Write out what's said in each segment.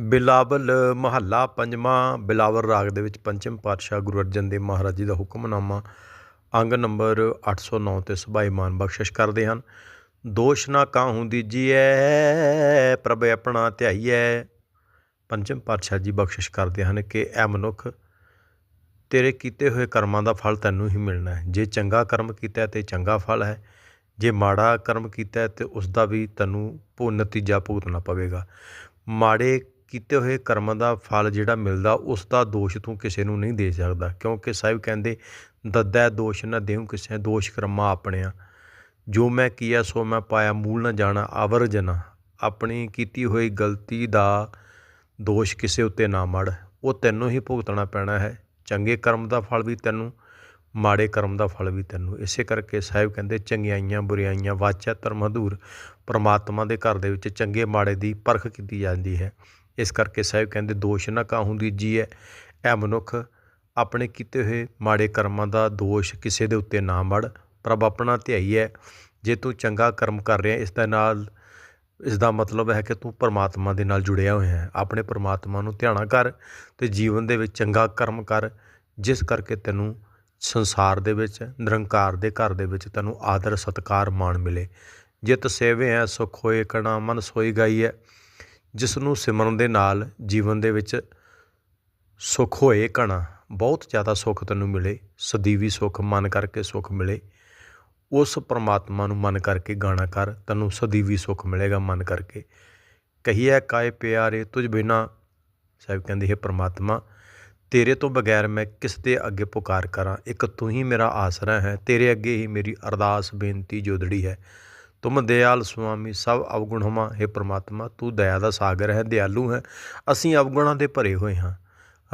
ਬਿਲਾਵਲ ਮਹੱਲਾ ਪੰਜਵਾਂ ਬਿਲਾਵਲ ਰਾਗ ਦੇ ਵਿੱਚ ਪੰਚਮ ਪਾਤਸ਼ਾਹ ਗੁਰੂ ਅਰਜਨ ਦੇਵ ਮਹਾਰਾਜ ਜੀ ਦਾ ਹੁਕਮਨਾਮਾ ਅੰਗ ਨੰਬਰ 809 ਤੇ ਸੁਭਾਈਮਾਨ ਬਖਸ਼ਿਸ਼ ਕਰਦੇ ਹਨ। ਦੋਸ਼ ਨਾ ਕਾਹੂ ਦੀਜੀਐ, ਪ੍ਰਭ ਆਪਣਾ ਧਿਆਈਐ। ਪੰਚਮ ਪਾਤਸ਼ਾਹ ਜੀ ਬਖਸ਼ਿਸ਼ ਕਰਦੇ ਹਨ ਕਿ ਐ ਮਨੁੱਖ ਤੇਰੇ ਕੀਤੇ ਹੋਏ ਕਰਮਾਂ ਦਾ ਫਲ ਤੈਨੂੰ ਹੀ ਮਿਲਣਾ ਹੈ। ਜੇ ਚੰਗਾ ਕਰਮ ਕੀਤਾ ਤੇ ਚੰਗਾ ਫਲ ਹੈ, ਜੇ ਮਾੜਾ ਕਰਮ ਕੀਤਾ ਤੇ ਉਸ ਦਾ ਵੀ ਤੈਨੂੰ ਭੂ ਨਤੀਜਾ ਭੁਗਤਣਾ ਪਵੇਗਾ। ਮਾੜੇ ਕੀਤੇ ਹੋਏ ਕਰਮਾਂ ਦਾ ਫਲ ਜਿਹੜਾ ਮਿਲਦਾ, ਉਸ ਦਾ ਦੋਸ਼ ਤੂੰ ਕਿਸੇ ਨੂੰ ਨਹੀਂ ਦੇ ਸਕਦਾ, ਕਿਉਂਕਿ ਸਾਹਿਬ ਕਹਿੰਦੇ, ਦੱਦੈ ਦੋਸ਼ ਨਾ ਦੇਉ ਕਿਸੇ, ਦੋਸ਼ ਕਰਮਾ ਆਪਣਿਆ। ਜੋ ਮੈਂ ਕੀਆ, ਸੋ ਮੈਂ ਪਾਇਆ, ਮੂਲ ਨਾ ਜਾਣਾ ਆਵਰਜਨਾ ਆਪਣੀ ਕੀਤੀ ਹੋਈ ਗਲਤੀ ਦਾ ਦੋਸ਼ ਕਿਸੇ ਉੱਤੇ ਨਾ ਮੜ। ਉਹ ਤੈਨੂੰ ਹੀ ਭੁਗਤਣਾ ਪੈਣਾ ਹੈ। ਚੰਗੇ ਕਰਮ ਦਾ ਫਲ ਵੀ ਤੈਨੂੰ, ਮਾੜੇ ਕਰਮ ਦਾ ਫਲ ਵੀ ਤੈਨੂੰ। ਇਸੇ ਕਰਕੇ ਸਾਹਿਬ ਕਹਿੰਦੇ, ਚੰਗਿਆਈਆਂ ਬੁਰਾਈਆਂ ਵਾਚਾ ਧਰਮ ਹਦੂਰ ਪਰਮਾਤਮਾ ਦੇ ਘਰ ਦੇ ਵਿੱਚ ਚੰਗੇ ਮਾੜੇ ਦੀ ਪਰਖ ਕੀਤੀ ਜਾਂਦੀ ਹੈ। ਇਸ ਕਰਕੇ ਸਾਹਿਬ ਕਹਿੰਦੇ ਦੋਸ਼ ਨਾ ਕਾਹੂ ਜੀ ਹੈ ਇਹ ਮਨੁੱਖ ਆਪਣੇ ਕੀਤੇ ਹੋਏ ਮਾੜੇ ਕਰਮਾਂ ਦਾ ਦੋਸ਼ ਕਿਸੇ ਦੇ ਉੱਤੇ ਨਾ ਮੜ। ਪ੍ਰਭ ਆਪਣਾ ਧਿਆਈ ਹੈ ਜੇ ਤੂੰ ਚੰਗਾ ਕਰਮ ਕਰ ਰਿਹਾ, ਇਸ ਦੇ ਨਾਲ, ਇਸ ਦਾ ਮਤਲਬ ਹੈ ਕਿ ਤੂੰ ਪਰਮਾਤਮਾ ਦੇ ਨਾਲ ਜੁੜਿਆ ਹੋਇਆ ਹੈ। ਆਪਣੇ ਪਰਮਾਤਮਾ ਨੂੰ ਧਿਆਣਾ ਕਰ ਤੇ ਜੀਵਨ ਦੇ ਵਿੱਚ ਚੰਗਾ ਕਰਮ ਕਰ, ਜਿਸ ਕਰਕੇ ਤੈਨੂੰ ਸੰਸਾਰ ਦੇ ਵਿੱਚ, ਨਿਰੰਕਾਰ ਦੇ ਘਰ ਦੇ ਵਿੱਚ ਤੈਨੂੰ ਆਦਰ, ਸਤਕਾਰ, ਮਾਣ ਮਿਲੇ। ਜਿਤ ਸੇਵੇ ਹੈ ਸੁਖ ਹੋਏ, ਕਣਾ ਮਨ ਸੋਈ ਗਈ ਹੈ ਜਿਸ ਨੂੰ ਸਿਮਰਨ ਦੇ ਨਾਲ ਜੀਵਨ ਦੇ ਵਿੱਚ ਸੁਖ ਹੋਏ ਘਣਾ ਬਹੁਤ ਜ਼ਿਆਦਾ ਸੁਖ ਤੈਨੂੰ ਮਿਲੇ, ਸਦੀਵੀ ਸੁਖ, ਮਨ ਕਰਕੇ ਸੁਖ ਮਿਲੇ, ਉਸ ਪਰਮਾਤਮਾ ਨੂੰ ਮਨ ਕਰਕੇ ਗਾਣਾ ਕਰ, ਤੈਨੂੰ ਸਦੀਵੀ ਸੁਖ ਮਿਲੇਗਾ ਮਨ ਕਰਕੇ। ਕਹੀਐ, ਕਾਏ ਪਿਆਰੇ, ਤੁਝ ਬਿਨਾ, ਸਾਹਿਬ ਕਹਿੰਦੇ, ਹੈ ਪਰਮਾਤਮਾ, ਤੇਰੇ ਤੋਂ ਬਗੈਰ ਮੈਂ ਕਿਸ ਦੇ ਅੱਗੇ ਪੁਕਾਰ ਕਰਾਂ? ਇੱਕ ਤੂੰ ਹੀ ਮੇਰਾ ਆਸਰਾ ਹੈ, ਤੇਰੇ ਅੱਗੇ ਹੀ ਮੇਰੀ ਅਰਦਾਸ ਬੇਨਤੀ ਜੋਦੜੀ ਹੈ। ਤੁਮ ਦਿਆਲ ਸੁਆਮੀ, ਸਭ ਅਵਗੁਣ ਹਮਾ ਹੈ ਪ੍ਰਮਾਤਮਾ, ਤੂੰ ਦਇਆ ਦਾ ਸਾਗਰ ਹੈ, ਦਿਆਲੂ ਹੈ, ਅਸੀਂ ਅਵਗੁਣਾਂ ਦੇ ਭਰੇ ਹੋਏ ਹਾਂ।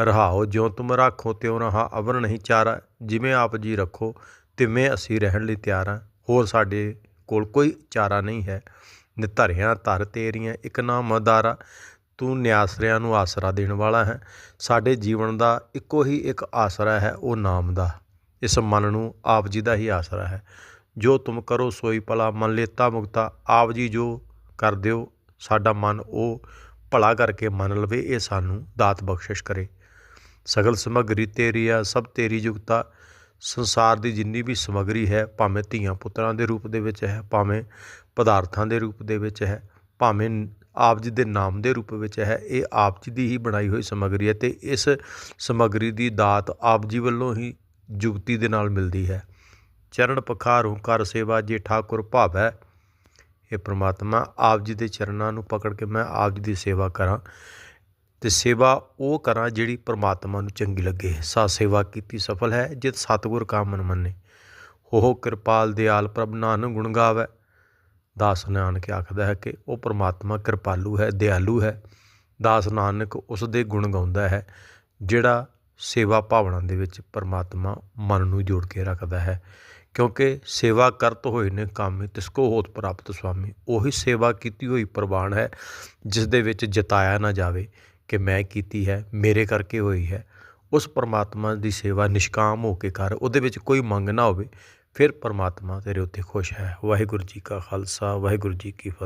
ਰਹਾਓ ਜਿਉ ਤੁਮ ਰਾਖੋ, ਤਿਉ ਰਹਾ ਅਵਰ ਨਹੀਂ ਚਾਰਾ, ਜਿਵੇਂ ਆਪ ਜੀ ਰੱਖੋ, ਤਿਵੇਂ ਅਸੀਂ ਰਹਿਣ ਲਈ ਤਿਆਰ ਹਾਂ। ਹੋਰ ਸਾਡੇ ਕੋਲ ਕੋਈ ਚਾਰਾ ਨਹੀਂ ਹੈ। ਨਿਧਰਿਆਂ ਧਰ ਤੇਰੀਆਂ ਇੱਕ ਨਾਮ ਅਦਾਰਾ ਤੂੰ ਨਿਆਸਰਿਆਂ ਨੂੰ ਆਸਰਾ ਦੇਣ ਵਾਲਾ ਹੈ। ਸਾਡੇ ਜੀਵਨ ਦਾ ਇੱਕੋ ਹੀ ਇੱਕ ਆਸਰਾ ਹੈ, ਉਹ ਨਾਮ ਦਾ। ਇਸ ਮਨ ਨੂੰ ਆਪ ਜੀ ਦਾ ਹੀ ਆਸਰਾ ਹੈ। ਜੋ ਤੁਮ ਕਰੋ ਸੋਈ ਭਲਾ, ਮਨ ਲੇਤਾ ਮੁਕਤਾ, ਆਪ ਜੀ ਜੋ ਕਰ ਦਿਓ, ਸਾਡਾ ਮਨ ਉਹ ਭਲਾ ਕਰਕੇ ਮੰਨ ਲਵੇ, ਇਹ ਸਾਨੂੰ ਦਾਤ ਬਖਸ਼ਿਸ਼ ਕਰੇ। ਸਗਲ ਸਮਗਰੀ ਤੇਰੀ ਆ, ਸਭ ਤੇਰੀ ਯੁਕਤਾ ਸੰਸਾਰ ਦੀ ਜਿੰਨੀ ਵੀ ਸਮਗਰੀ ਹੈ, ਭਾਵੇਂ ਧੀਆਂ ਪੁੱਤਰਾਂ ਦੇ ਰੂਪ ਦੇ ਵਿੱਚ ਹੈ, ਭਾਵੇਂ ਪਦਾਰਥਾਂ ਦੇ ਰੂਪ ਦੇ ਵਿੱਚ ਹੈ, ਭਾਵੇਂ ਆਪ ਜੀ ਦੇ ਨਾਮ ਦੇ ਰੂਪ ਵਿੱਚ ਹੈ, ਇਹ ਆਪ ਜੀ ਦੀ ਹੀ ਬਣਾਈ ਹੋਈ ਸਮਗਰੀ ਹੈ ਤੇ ਇਸ ਸਮਗਰੀ ਦੀ ਦਾਤ ਆਪ ਜੀ ਵੱਲੋਂ ਹੀ ਜੁਗਤੀ ਦੇ ਨਾਲ ਮਿਲਦੀ ਹੈ। ਚਰਨ ਪਖਾਰੂ ਕਰ ਸੇਵਾ ਜੇ ਠਾਕੁਰ ਭਾਵੈ। ਇਹ ਪ੍ਰਮਾਤਮਾ ਆਪ ਜੀ ਦੇ ਚਰਨਾਂ ਨੂੰ ਪਕੜ ਕੇ ਮੈਂ ਆਪ ਜੀ ਦੀ ਸੇਵਾ ਕਰਾਂ ਤੇ ਸੇਵਾ ਉਹ ਕਰਾਂ ਜਿਹੜੀ ਪ੍ਰਮਾਤਮਾ ਨੂੰ ਚੰਗੀ ਲੱਗੇ। ਸਾ ਸੇਵਾ ਕੀਤੀ ਸਫਲ ਹੈ, ਜਿਤ ਸਤਗੁਰ ਕਾ ਮਨ। ਮੰਨੇ ਹੋ ਕਿਰਪਾਲ ਦਿਆਲ ਪ੍ਰਭ ਨਾਨਕ ਗੁਣ ਗਾਵੇ। ਦਾਸ ਨਾਨਕ ਆਖਦਾ ਹੈ ਕਿ ਉਹ ਪ੍ਰਮਾਤਮਾ ਕਿਰਪਾਲੂ ਹੈ, ਦਿਆਲੂ ਹੈ। ਦਾਸ ਨਾਨਕ ਉਸ ਦੇ ਗੁਣ ਗਾਉਂਦਾ ਹੈ, ਜਿਹੜਾ ਸੇਵਾ ਭਾਵਨਾ ਦੇ ਵਿੱਚ ਪਰਮਾਤਮਾ ਮਨ ਨੂੰ ਜੋੜ ਕੇ ਰੱਖਦਾ ਹੈ। ਕਿਉਂਕਿ ਸੇਵਾ ਕਰਤ ਹੋਏ ਨੇ ਕੰਮ ਤਿਸ ਕੋ ਹੋਤ ਪ੍ਰਾਪਤ ਸੁਆਮੀ। ਉਹੀ ਸੇਵਾ ਕੀਤੀ ਹੋਈ ਪ੍ਰਵਾਨ ਹੈ ਜਿਸ ਦੇ ਵਿੱਚ ਜਤਾਇਆ ਨਾ ਜਾਵੇ ਕਿ ਮੈਂ ਕੀਤੀ ਹੈ, ਮੇਰੇ ਕਰਕੇ ਹੋਈ ਹੈ। ਉਸ ਪਰਮਾਤਮਾ ਦੀ ਸੇਵਾ ਨਿਸ਼ਕਾਮ ਹੋ ਕੇ ਕਰ, ਉਹਦੇ ਵਿੱਚ ਕੋਈ ਮੰਗ ਨਾ ਹੋਵੇ, ਫਿਰ ਪਰਮਾਤਮਾ ਤੇਰੇ ਉੱਤੇ ਖੁਸ਼ ਹੈ। ਵਾਹਿਗੁਰੂ ਜੀ ਕਾ ਖਾਲਸਾ, ਵਾਹਿਗੁਰੂ ਜੀ ਕੀ ਫਤਿਹ।